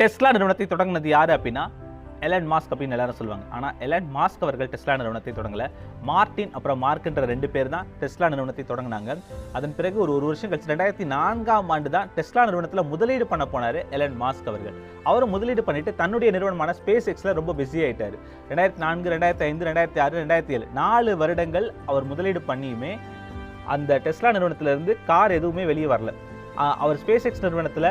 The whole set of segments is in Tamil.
டெஸ்லா நிறுவனத்தை தொடங்கினது யார் அப்படின்னா எலன் மாஸ்க் அப்படின்னு எல்லாரும் சொல்லுவாங்க. ஆனால் எலன் மாஸ்க் அவர்கள் டெஸ்லா நிறுவனத்தை தொடங்கலை. மார்டின் அப்புறம் மார்க்ன்ற ரெண்டு பேர் தான் டெஸ்லா நிறுவனத்தை தொடங்கினாங்க. அதன் பிறகு ஒரு ஒரு வருஷம் கழிச்சு ரெண்டாயிரத்தி நான்காம் ஆண்டு தான் டெஸ்லா நிறுவனத்தில் முதலீடு பண்ண போனார் எலன் மாஸ்க் அவர்கள். அவர் முதலீடு பண்ணிட்டு தன்னுடைய நிறுவனமான ஸ்பேஸ் எக்ஸில் ரொம்ப பிஸி ஆகிட்டார் ரெண்டாயிரத்தி நான்கு ரெண்டாயிரத்தி ஐந்து ரெண்டாயிரத்தி ஆறு ரெண்டாயிரத்தி ஏழு நாலு வருடங்கள் அவர் முதலீடு பண்ணியுமே அந்த டெஸ்லா நிறுவனத்திலிருந்து கார் எதுவுமே வெளியே வரல. அவர் ஸ்பேஸ் எக்ஸ் நிறுவனத்தில்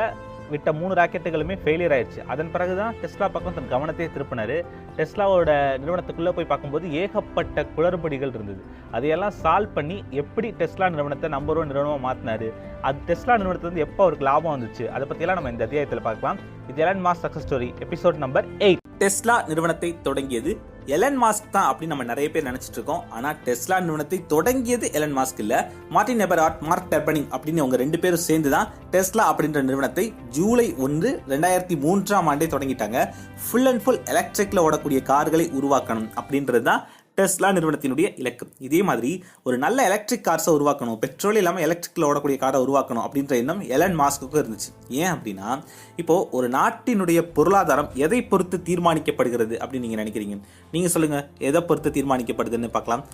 விட்ட மூணு ராக்கெட்டுகளுமே ஃபெயிலியர் ஆயிடுச்சு. அதன் பிறகு தான் டெஸ்லா பக்கம் தன் கவனத்தை திருப்பினார். டெஸ்லாவோட நிறுவனத்துக்குள்ளே போய் பார்க்கும்போது ஏகப்பட்ட குளறுபடிகள் இருந்தது. அதையெல்லாம் சால்வ் பண்ணி எப்படி டெஸ்லா நிறுவனத்தை நம்பர் ஒன் நிறுவனமாக மாற்றினார் அது டெஸ்லா நிறுவனத்துலேருந்து எப்போ அவருக்கு லாபம் வந்துச்சு? அதை பற்றியெல்லாம் நம்ம இந்த அத்தியாயத்தில் பார்க்கலாம். இது Elon Musk success story episode number eight Tesla நிறுவனத்தை தொடங்கியது எலன் மாஸ்க் தான் அப்படின்னு நம்ம நிறைய பேர் நினைச்சிட்டு இருக்கோம். ஆனா டெஸ்லா நிறுவனத்தை தொடங்கியது எலன் மாஸ்க் இல்ல. மார்டின் எபராட் மார்க் டெர்பனிங் அப்படின்னு அவங்க ரெண்டு பேரும் சேர்ந்து தான் டெஸ்லா அப்படின்ற நிறுவனத்தை ஜூலை ஒன்று ரெண்டாயிரத்தி மூன்றாம் ஆண்டே தொடங்கிட்டாங்க. ஃபுல் அண்ட் ஃபுல் எலக்ட்ரிக்ல ஓடக்கூடிய கார்களை உருவாக்கணும் அப்படின்றது தான் டெஸ்லா நிறுவனத்தினுடைய இலக்கு. இதே மாதிரி ஒரு நல்ல எலக்ட்ரிக் கார்ஸை உருவாக்கணும் பெட்ரோல் இல்லாமல் எலக்ட்ரிக்கில் ஓடக்கூடிய காரை உருவாக்கணும் அப்படின்ற எண்ணம் எலன் மாஸ்க்குக்கும் இருந்துச்சு. ஏன் அப்படின்னா இப்போ ஒரு நாட்டினுடைய பொருளாதாரம் எதை பொறுத்து தீர்மானிக்கப்படுகிறது அப்படின்னு நீங்கள் நினைக்கிறீங்க? நீங்கள் சொல்லுங்கள் எதை பொறுத்து தீர்மானிக்கப்படுதுன்னு பார்க்கலாம்.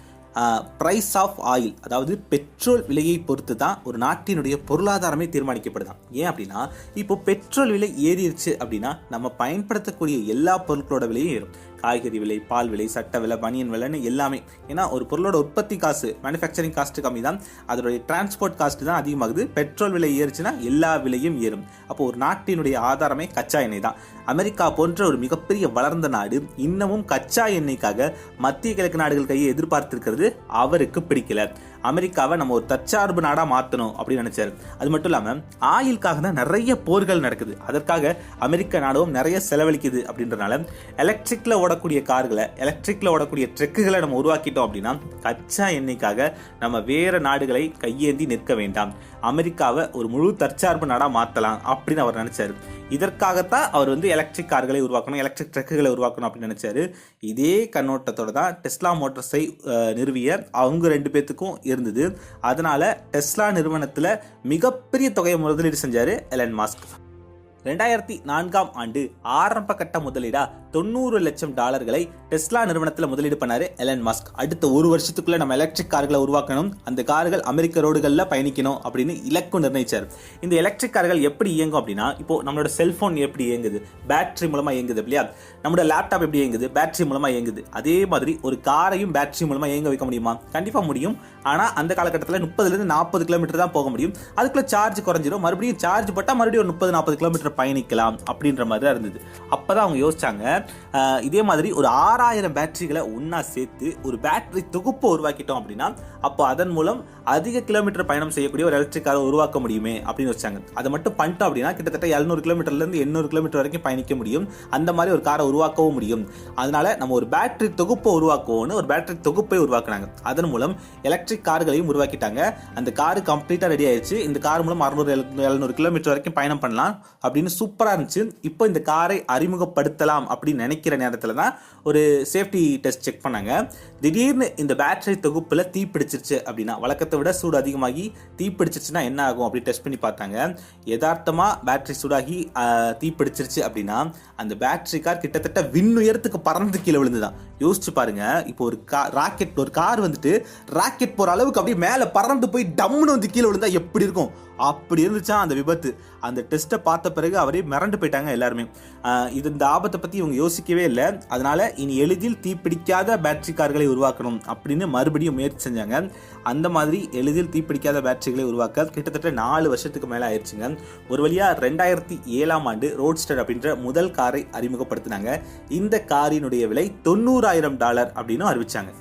ப்ரைஸ் ஆஃப் ஆயில் அதாவது பெட்ரோல் விலையை பொறுத்து தான் ஒரு நாட்டினுடைய பொருளாதாரமே தீர்மானிக்கப்படுதான். ஏன் அப்படின்னா இப்போ பெட்ரோல் விலை ஏறிடுச்சு அப்படின்னா நம்ம பயன்படுத்தக்கூடிய எல்லா பொருட்களோட விலையும் ஏறும். காய்கறி விலை பால் விலை சட்ட விலை பனியன் விலைன்னு எல்லாமே. ஏன்னா ஒரு பொருளோட உற்பத்தி காசு மேனுஃபேக்சரிங் காஸ்ட் கம்மி தான் அதோடைய டிரான்ஸ்போர்ட் காஸ்ட் தான் அதிகமாகுது. பெட்ரோல் விலை ஏறுச்சுன்னா எல்லா விலையும் ஏறும். அப்போ ஒரு நாட்டினுடைய ஆதாரமே கச்சா எண்ணெய் தான். அமெரிக்கா போன்ற ஒரு மிகப்பெரிய வளர்ந்த நாடு இன்னமும் கச்சா எண்ணெய்க்காக மத்திய கிழக்கு நாடுகள் கையை எதிர்பார்த்திருக்கிறது அவருக்கு பிடிக்கல. அமெரிக்காவை நம்ம ஒரு தற்சார்பு நாடா மாற்றணும் அப்படின்னு நினைச்சாரு. அது மட்டும் இல்லாம ஆயிலுக்காக தான் நிறைய போர்கள் நடக்குது. அதற்காக அமெரிக்க நாடும் நிறைய செலவழிக்குது அப்படின்றனால எலக்ட்ரிக்ல ஓடக்கூடிய கார்களை எலக்ட்ரிக்கில் ஓடக்கூடிய ட்ரெக்குகளை நம்ம உருவாக்கிட்டோம் அப்படின்னா கச்சா எண்ணெய்க்காக நம்ம வேறு நாடுகளை கையேந்தி நிற்க வேண்டாம். அமெரிக்காவை ஒரு முழு தற்சார்பு நாடாக மாற்றலாம் அப்படின்னு அவர் நினச்சார். இதற்காகத்தான் அவர் வந்து எலக்ட்ரிக் கார்களை உருவாக்கணும் எலக்ட்ரிக் ட்ரக்குகளை உருவாக்கணும் அப்படின்னு நினச்சாரு. இதே கண்ணோட்டத்தோட தான் டெஸ்லா மோட்டர்ஸை நிறுவிய அவங்க ரெண்டு பேர்த்துக்கும் இருந்தது. அதனால் டெஸ்லா நிறுவனத்தில் மிகப்பெரிய தொகையை முதலீடு செஞ்சார் எலன் மாஸ்க். ரெண்டாயிரத்தி நான்காம் ஆண்டு ஆரம்ப கட்ட முதலீடா தொண்ணூறு லட்சம் டாலர்களை டெஸ்லா நிறுவனத்தில் முதலீடு பண்ணாரு எலன் மாஸ்க். அடுத்த ஒரு வருஷத்துக்குள்ள நம்ம எலக்ட்ரிக் கார்களை உருவாக்கணும். அந்த கார்கள் அமெரிக்க ரோடுகளில் பயணிக்கணும் அப்படின்னு இலக்கு நிர்ணயிச்சார். இந்த எலக்ட்ரிக் கார்கள் எப்படி இயங்கும் அப்படின்னா இப்போ நம்மளோட செல்போன் எப்படி இயங்குது? பேட்டரி மூலமா இயங்குது இல்லையா? நம்மளோட லேப்டாப் எப்படி இயங்குது? பேட்டரி மூலமா இயங்குது. அதே மாதிரி ஒரு காரையும் பேட்டரி மூலமா இயங்க வைக்க முடியுமா? கண்டிப்பா முடியும். ஆனா அந்த காலகட்டத்தில் முப்பதுல இருந்து நாற்பது கிலோமீட்டர் தான் போக முடியும். அதுக்குள்ள சார்ஜ் குறைஞ்சிரும். மறுபடியும் சார்ஜ் போட்டால் மறுபடியும் ஒரு முப்பது நாற்பது கிலோமீட்டர் பயணிக்கலாம் அப்படின்ற மாதிரி தான் இருந்தது. அப்பதான் அவங்க யோசிச்சாங்க இதே மாதிரி ஒரு ஆறாயிரம் பேட்டரிகளை ஒன்றா சேர்த்து ஒரு பேட்டரி தொகுப்பை உருவாக்கிட்டோம் அப்படின்னா அப்போ அதன் மூலம் அதிக கிலோமீட்டர் பயணம் செய்யக்கூடிய ஒரு எலக்ட்ரிக் காரை உருவாக்க முடியுமே அப்படின்னு வச்சாங்க அதை மட்டும் பண்ணிட்டோம் அப்படின்னா கிட்டத்தட்ட எழுநூறு கிலோமீட்டர்ல இருந்து எண்ணூறு கிலோமீட்டர் வரைக்கும் பயணிக்க முடியும். அந்த மாதிரி ஒரு காரை உருவாக்கவும் முடியும். அதனால நம்ம ஒரு பேட்டரி தொகுப்பை உருவாக்குவோம்னு ஒரு பேட்டரி தொகுப்பை உருவாக்குனாங்க. அதன் மூலம் எலக்ட்ரிக் கார்களையும் உருவாக்கிட்டாங்க. அந்த கார் கம்ப்ளீட்டாக ரெடி ஆயிடுச்சு. இந்த கார் மூலம் அறுநூறு எழுநூறு கிலோமீட்டர் வரைக்கும் பயணம் பண்ணலாம் அப்படின்னு சூப்பரா இருந்துச்சு. இப்போ இந்த காரை அறிமுகப்படுத்தலாம் அப்படின்னு நினைக்கிற நேரத்தில் தான் ஒரு சேஃப்டி டெஸ்ட் செக் பண்ணாங்க. திடீர்னு இந்த பேட்டரி தொகுப்பில் தீ பிடிச்சிருச்சு அப்படின்னா வழக்கத்தை விட சூடு அதிகமாகி தீ பிடிச்சிருச்சுன்னா என்ன ஆகும் அப்படி டெஸ்ட் பண்ணி பார்த்தாங்க. யதார்த்தமாக பேட்டரி சூடாகி தீ பிடிச்சிருச்சு அப்படின்னா அந்த பேட்டரி கார் கிட்டத்தட்ட விண்ணுயரத்துக்கு பறந்து கீழே விழுந்துதான். யோசிச்சு பாருங்க இப்போ ஒரு கா ராக்கெட் ஒரு கார் வந்துட்டு ராக்கெட் போகிற அளவுக்கு அப்படியே மேலே பறந்து போய் டம்முன்னு வந்து கீழே விழுந்தா எப்படி இருக்கும்? அப்படி இருந்துச்சா அந்த விபத்து. அந்த டெஸ்ட்டை பார்த்த பிறகு அவரே மிரண்டு போயிட்டாங்க எல்லாருமே. இது இந்த ஆபத்தை பற்றி இவங்க யோசிக்கவே இல்லை. அதனால இனி எளிதில் தீப்பிடிக்காத பேட்டரி கார்களை உருவாக்கணும் அப்படின்னு மறுபடியும் முயற்சி செஞ்சாங்க. அந்த மாதிரி எளிதில் தீப்பிடிக்காத பேட்டரிகளை உருவாக்க கிட்டத்தட்ட நாலு வருஷத்துக்கு மேலே ஆயிடுச்சுங்க. ஒரு வழியாக ரெண்டாயிரத்தி ஏழாம் ஆண்டு ரோட்ஸ்டர் அப்படின்ற முதல் காரை அறிமுகப்படுத்தினாங்க. இந்த காரினுடைய விலை தொண்ணூறாயிரம் டாலர் அப்படின்னு அறிவிச்சாங்க.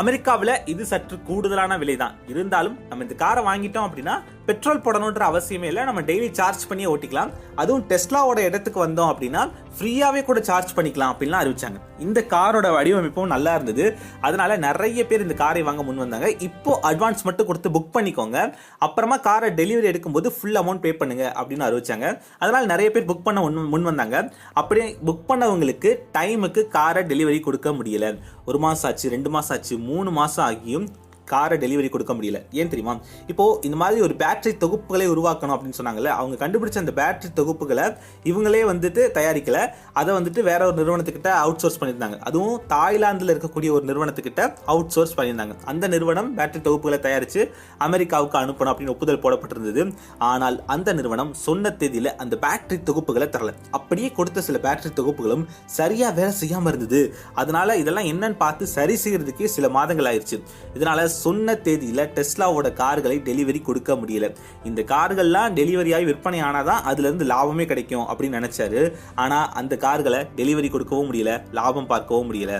அமெரிக்காவில் இது சற்று கூடுதலான விலை தான் இருந்தாலும் நம்ம இந்த காரை வாங்கிட்டோம் அப்படின்னா பெட்ரோல் போடணுன்ற அவசியமே இல்லை. நம்ம டெய்லி சார்ஜ் பண்ணி ஓட்டிக்கலாம். அதுவும் டெஸ்லாவோட இடத்துக்கு வந்தோம் அப்படின்னா ஃப்ரீயாகவே கூட சார்ஜ் பண்ணிக்கலாம் அப்படின்லாம் அறிவிச்சாங்க. இந்த காரோட வடிவமைப்பும் நல்லா இருந்தது. அதனால நிறைய பேர் இந்த காரை வாங்க முன் வந்தாங்க. இப்போ அட்வான்ஸ் மட்டும் கொடுத்து புக் பண்ணிக்கோங்க. அப்புறமா காரை டெலிவரி எடுக்கும்போது ஃபுல் அமௌண்ட் பே பண்ணுங்க அப்படின்னு அறிவிச்சாங்க. அதனால நிறைய பேர் புக் பண்ண முன் முன் வந்தாங்க. அப்படியே புக் பண்ணவங்களுக்கு டைமுக்கு காரை டெலிவரி கொடுக்க முடியல. ஒரு மாதம் ஆச்சு ரெண்டு மாதம் ஆச்சு மூணு மாதம் ஆகியும் காரை டெலிவரி கொடுக்க முடியல. ஏன் தெரியுமா? இப்போ இந்த மாதிரி ஒரு பேட்டரி தொகுப்புகளை உருவாக்கணும் அப்படின்னு சொன்னாங்கல்ல அவங்க கண்டுபிடிச்ச அந்த பேட்டரி தொகுப்புகளை இவங்களே வந்துட்டு தயாரிக்கல. அதை வந்துட்டு வேற ஒரு நிறுவனத்துக்கிட்ட அவுட் சோர்ஸ் பண்ணியிருந்தாங்க. அதுவும் தாய்லாந்தில் இருக்கக்கூடிய ஒரு நிறுவனத்துக்கிட்ட அவுட் சோர்ஸ் பண்ணியிருந்தாங்க. அந்த நிறுவனம் பேட்டரி தொகுப்புகளை தயாரித்து அமெரிக்காவுக்கு அனுப்பணும் அப்படின்னு ஒப்புதல் போடப்பட்டிருந்தது. ஆனால் அந்த நிறுவனம் சொன்ன தேதியில் அந்த பேட்டரி தொகுப்புகளை தரல. அப்படியே கொடுத்த சில பேட்டரி தொகுப்புகளும் சரியாக வேலை செய்யாமல் இருந்தது. அதனால இதெல்லாம் என்னன்னு பார்த்து சரி செய்கிறதுக்கு சில மாதங்கள் ஆயிடுச்சு இதனால சொன்ன தேதியில் டெஸ்லாவோட கார்களை டெலிவரி கொடுக்க முடியல. இந்த கார்கள்லாம் டெலிவரி ஆகி விற்பனை ஆனாதான் தான் அதுலேருந்து லாபமே கிடைக்கும் அப்படின்னு நினைச்சாரு. ஆனால் அந்த கார்களை டெலிவரி கொடுக்கவும் முடியல லாபம் பார்க்கவும் முடியல.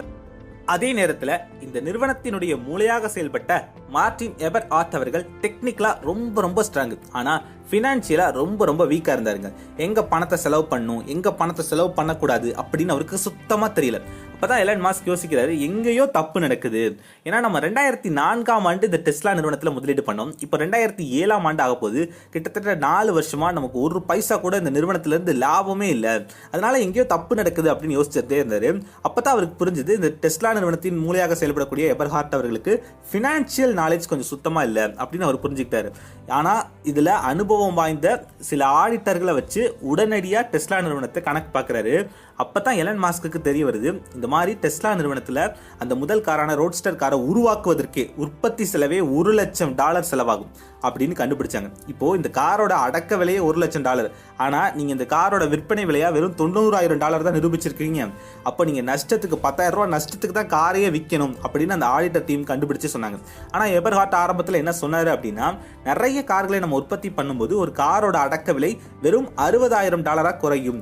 அதே நேரத்தில் இந்த நிறுவனத்தினுடைய மூளையாக செயல்பட்ட மார்டின் எபர் ஆர்ட் அவர்கள் டெக்னிக்கலாக ரொம்ப ரொம்ப ஸ்ட்ராங் ஆனால் ஃபினான்ஷியலாக ரொம்ப ரொம்ப வீக்காக இருந்தாருங்க. எங்கே பணத்தை செலவு பண்ணும் எங்கே பணத்தை செலவு பண்ணக்கூடாது அப்படின்னு அவருக்கு சுத்தமாக தெரியல. அப்போ தான் எலன் மாஸ்க் யோசிக்கிறாரு எங்கேயோ தப்பு நடக்குது. ஏன்னா நம்ம ரெண்டாயிரத்தி நான்காம் ஆண்டு இந்த டெஸ்லா நிறுவனத்தில் முதலீடு பண்ணோம். இப்போ ரெண்டாயிரத்தி ஏழாம் ஆண்டு ஆக போது கிட்டத்தட்ட நாலு வருஷமாக நமக்கு ஒரு பைசா கூட இந்த நிறுவனத்திலேருந்து லாபமே இல்லை. அதனால எங்கேயோ தப்பு நடக்குது அப்படின்னு யோசிச்சுட்டே அப்போ தான் அவருக்கு புரிஞ்சுது இந்த டெஸ்லா நிறுவனத்தின் மூலையாக செயல்படக்கூடிய எபர்ஹார்ட் அவர்களுக்கு ஃபினான்ஷியல் நாலேஜ் கொஞ்சம் சுத்தமா இல்லை அப்படின்னு அவர் புரிஞ்சுக்கிட்டாரு. ஆனா இதுல அனுபவம் வாய்ந்த சில ஆடிட்டர்களை வச்சு உடனடியா டெஸ்லா நிறுவனத்தை கணக்கு பார்க்கறாரு அப்பதான் எலன் மாஸ்க்கு தெரிய வருது. இந்த மாதிரி டெஸ்லா நிறுவனத்தில் அந்த முதல் காரான ரோட்ஸ்டர் காரை உருவாக்குவதற்கே உற்பத்தி செலவே ஒரு லட்சம் டாலர் செலவாகும் அப்படின்னு கண்டுபிடிச்சாங்க. இப்போ இந்த காரோட அடக்க விலையே ஒரு லட்சம் டாலர். ஆனா நீங்க இந்த காரோட விற்பனை விலையா வெறும் தொண்ணூறாயிரம் டாலர் தான் நிரூபிச்சிருக்கீங்க. அப்போ நீங்க நஷ்டத்துக்கு பத்தாயிரம் ரூபாய் நஷ்டத்துக்கு தான் காரையே விற்கணும் அப்படின்னு அந்த ஆடிட்டர் டீம் கண்டுபிடிச்சு சொன்னாங்க. ஆனா எபர்ஹார்ட் ஆரம்பத்தில் என்ன சொன்னார் அப்படின்னா நிறைய கார்களை நம்ம உற்பத்தி பண்ணும்போது ஒரு காரோட அடக்க விலை வெறும் அறுபதாயிரம் டாலராக குறையும்.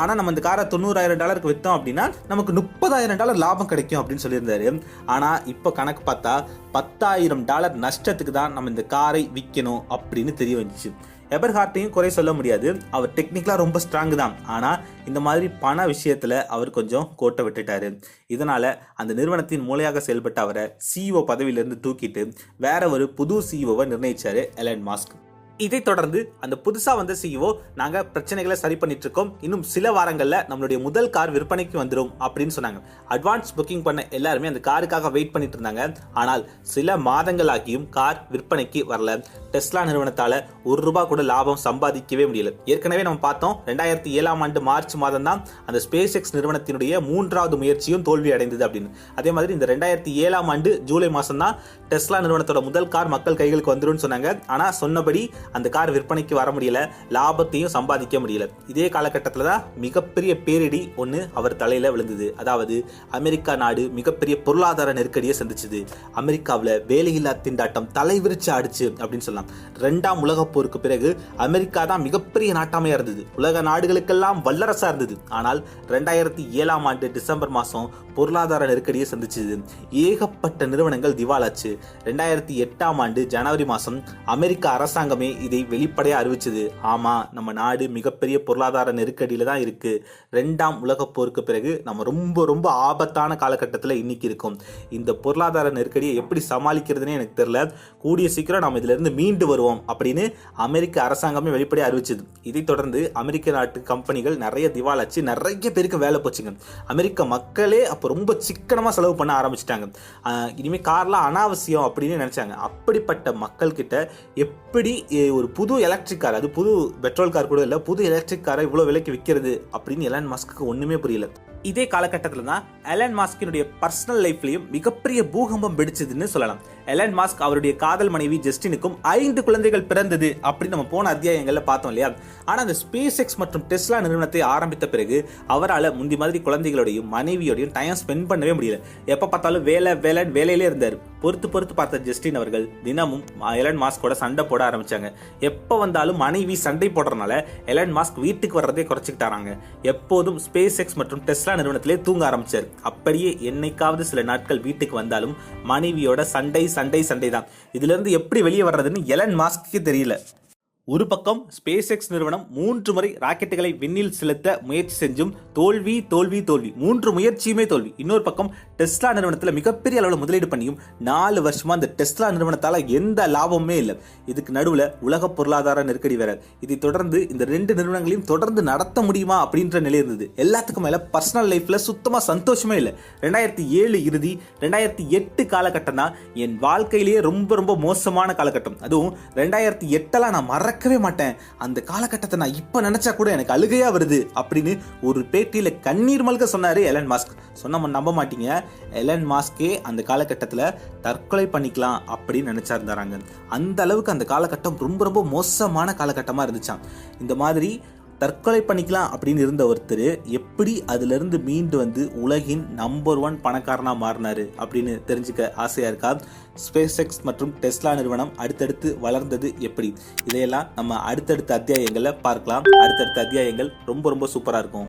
ஆனால் நம்ம இந்த காரை தொண்ணூறாயிரம் டாலருக்கு விற்றோம் அப்படின்னா நமக்கு முப்பதாயிரம் டாலர் லாபம் கிடைக்கும் அப்படின்னு சொல்லியிருந்தாரு. ஆனால் இப்போ கணக்கு பார்த்தா பத்தாயிரம் டாலர் நஷ்டத்துக்கு தான் நம்ம இந்த காரை விற்கணும் அப்படின்னு தெரிய வந்துச்சு. எபர்ஹார்ட்டையும் குறை சொல்ல முடியாது. அவர் டெக்னிக்கலாக ரொம்ப ஸ்ட்ராங் தான். ஆனால் இந்த மாதிரி பண விஷயத்தில் அவர் கொஞ்சம் கோட்டை விட்டுட்டாரு. இதனால் அந்த நிறுவனத்தின் மூலையாக செயல்பட்ட அவரை சிஇஓ பதவியிலிருந்து தூக்கிட்டு வேற ஒரு புது சிஇஓவை நிர்ணயித்தார் எலன் மாஸ்க் இதைத் தொடர்ந்து அந்த புதுசா வந்த சிஇஓ நாங்க பிரச்சனைகளை சரி பண்ணிட்டு இருக்கோம் இன்னும் சில வாரங்கள்ல நம்மளுடைய முதல் கார் விற்பனைக்கு வந்துடும் அப்படின்னு சொன்னாங்க. அட்வான்ஸ் புக்கிங் பண்ண எல்லாருமே அந்த காருக்காக வெயிட் பண்ணிட்டு இருந்தாங்க ஆனால் சில மாதங்கள் ஆகியும் கார் விற்பனைக்கு வரல. டெஸ்லா நிறுவனத்தால ஒரு ரூபாய் கூட லாபம் சம்பாதிக்கவே முடியல. ஏற்கனவே நம்ம பார்த்தோம் ரெண்டாயிரத்தி ஏழாம் ஆண்டு மார்ச் மாதம் தான் அந்த ஸ்பேஸ் எக்ஸ் நிறுவனத்தினுடைய மூன்றாவது முயற்சியும் தோல்வி அடைந்தது அப்படின்னு. அதே மாதிரி இந்த ரெண்டாயிரத்தி ஏழாம் ஆண்டு ஜூலை மாதம் தான் டெஸ்லா நிறுவனத்தோட முதல் கார் மக்கள் கைகளுக்கு வந்துரும்னு சொன்னாங்க. ஆனா சொன்னபடி அந்த கார் விற்பனைக்கு வர முடியல லாபத்தையும் சம்பாதிக்க முடியல. இதே காலகட்டத்தில் தான் மிகப்பெரிய பேரிடி ஒன்று அவர் தலையில விழுந்தது. அதாவது அமெரிக்கா நாடு மிகப்பெரிய பொருளாதார நெருக்கடியை சந்திச்சது. அமெரிக்காவில் வேலையில்லா திண்டாட்டம் தலைவிரிச்சு ஆடுச்சு அப்படின்னு சொல்லலாம். ரெண்டாம் உலகப் போருக்கு பிறகு அமெரிக்கா தான் மிகப்பெரிய நாட்டாமையா இருந்தது. உலக நாடுகளுக்கெல்லாம் வல்லரசா இருந்தது. ஆனால் ரெண்டாயிரத்தி ஏழாம் ஆண்டு டிசம்பர் மாசம் பொருளாதார நெருக்கடியை சந்திச்சது. ஏகப்பட்ட நிறுவனங்கள் திவாலாச்சு. ரெண்டாயிரத்தி எட்டாம் ஆண்டு ஜனவரி மாசம் அமெரிக்க அரசாங்கமே இதை வெளிப்படையா அறிவிச்சது. ஆமா நம்ம நாடு மிகப்பெரிய பொருளாதார நெருக்கடியில தான் இருக்கு. ரெண்டாம் உலகப் போருக்கு பிறகு நம்ம ரொம்ப ரொம்ப ஆபத்தான காலகட்டத்தில் இன்னைக்கு இருக்கும். இந்த பொருளாதார நெருக்கடியை எப்படி சமாளிக்கிறதுனே எனக்கு தெரியல. கூடிய சீக்கிரம் நம்ம இதுல இருந்து மீண்டு வருவோம் அப்படின்னு அமெரிக்க அரசாங்கமே வெளிப்படையாக அறிவிச்சது. இதைத் தொடர்ந்து அமெரிக்க நாட்டு கம்பெனிகள் நிறைய திவாலாச்சு நிறைய பேருக்கு வேலை போச்சுங்க. அமெரிக்க மக்களே அப்போ ரொம்ப சிக்கனமாக செலவு பண்ண ஆரம்பிச்சிட்டாங்க. இனிமேல் கார்லாம் அனாவசியம் அப்படின்னு நினச்சாங்க. அப்படிப்பட்ட மக்கள்கிட்ட எப்படி ஒரு புது எலக்ட்ரிக் கார் அது புது பெட்ரோல் கார் கூட இல்லை புது எலக்ட்ரிக் காரை இவ்வளோ விலைக்கு விற்கிறது அப்படின்னு எலான் மஸ்க்கு ஒன்றுமே புரியல. இதே காலகட்டத்தில் தான் எலன் மாஸ்கினுடைய பர்சனல் லைஃப்லையும் மிகப்பெரிய பூகம்பம் வெடிச்சதுன்னு சொல்லலாம். எலன் மாஸ்க் அவருடைய காதல் மனைவி ஜஸ்டினுக்கும் ஐந்து குழந்தைகள் பிறந்தது அப்படின்னு நம்ம போன அத்தியாயங்களில் பார்த்தோம் இல்லையா? ஆனால் அந்த ஸ்பேஸ் எக்ஸ் மற்றும் டெஸ்லா நிறுவனத்தை ஆரம்பித்த பிறகு அவரால் முந்தி மாதிரி குழந்தைகளோடையும் மனைவியோடையும் டைம் ஸ்பெண்ட் பண்ணவே முடியல. எப்போ பார்த்தாலும் வேலை வேலைன்னு வேலையிலே இருந்தார். பொறுத்து பொறுத்து பார்த்த ஜஸ்டின் அவர்கள் தினமும் எலன் மாஸ்கோட சண்டை போட ஆரம்பிச்சாங்க. எப்போ வந்தாலும் மனைவி சண்டை போடுறதுனால எலன் மாஸ்க் வீட்டுக்கு வர்றதே குறைச்சிக்கிட்டாராங்க. எப்போதும் ஸ்பேஸ் எக்ஸ் மற்றும் டெஸ்லா நிறுவனத்திலே தூங்க ஆரம்பிச்சார். அப்படியே என்னைக்காவது சில நாட்கள் வீட்டுக்கு வந்தாலும் மனைவியோட சண்டை சண்டை சண்டை தான். இதுலேருந்து எப்படி வெளியே வர்றதுன்னு எலன் மாஸ்க்கு தெரியல. ஒரு பக்கம் ஸ்பேஸ் எக்ஸ் நிறுவனம் மூன்று முறை ராக்கெட்டுகளை விண்ணில் செலுத்த முயற்சி செஞ்சும் தோல்வி தோல்வி தோல்வி. மூன்று முயற்சியுமே தோல்வி. இன்னொரு பக்கம் டெஸ்லா நிறுவனத்தில் மிகப்பெரிய அளவில் முதலீடு பண்ணியும் நாலு வருஷமா இந்த டெஸ்லா நிறுவனத்தால் எந்த லாபமுமே இல்லை. இதுக்கு நடுவில் உலக பொருளாதார நெருக்கடி வேற. இதை தொடர்ந்து இந்த ரெண்டு நிறுவனங்களையும் தொடர்ந்து நடத்த முடியுமா அப்படின்ற நிலை இருந்தது. எல்லாத்துக்கும் மேல பர்சனல் லைஃப்ல சுத்தமா சந்தோஷமே இல்லை. ரெண்டாயிரத்தி ஏழு இறுதி ரெண்டாயிரத்தி எட்டு காலகட்டம் தான் என் வாழ்க்கையிலேயே ரொம்ப ரொம்ப மோசமான காலகட்டம். அதுவும் ரெண்டாயிரத்தி எட்டெல்லாம் நான் மறக்கவே மாட்டேன். அந்த காலகட்டத்தை நான் இப்போ நினச்சா கூட எனக்கு அழுகையா வருது அப்படின்னு ஒரு பேட்டியில் கண்ணீர் மல்க சொன்னார் எலன் மாஸ்க். சொன்ன நம்ப மாட்டீங்க. எலன் மாஸ்கே அந்த காலகட்டத்தில் தற்கொலை பண்ணிக்கலாம் அப்படின்னு நினைச்சாருந்தாராங்க. அந்த அளவுக்கு அந்த காலகட்டம் ரொம்ப ரொம்ப மோசமான காலகட்டமாக இருந்துச்சாம். இந்த மாதிரி தற்கொலை பண்ணிக்கலாம் அப்படின்னு இருந்த ஒருத்தர் எப்படி அதிலிருந்து மீண்டு வந்து உலகின் நம்பர் ஒன் பணக்காரனாக மாறினாரு அப்படின்னு தெரிஞ்சுக்க ஆசையாக இருக்கா? ஸ்பேஸ் எக்ஸ் மற்றும் டெஸ்லா நிறுவனம் அடுத்தடுத்து வளர்ந்தது எப்படி? இதையெல்லாம் நம்ம அடுத்தடுத்த அத்தியாயங்களில் பார்க்கலாம். அடுத்தடுத்த அத்தியாயங்கள் ரொம்ப ரொம்ப சூப்பராக இருக்கும்.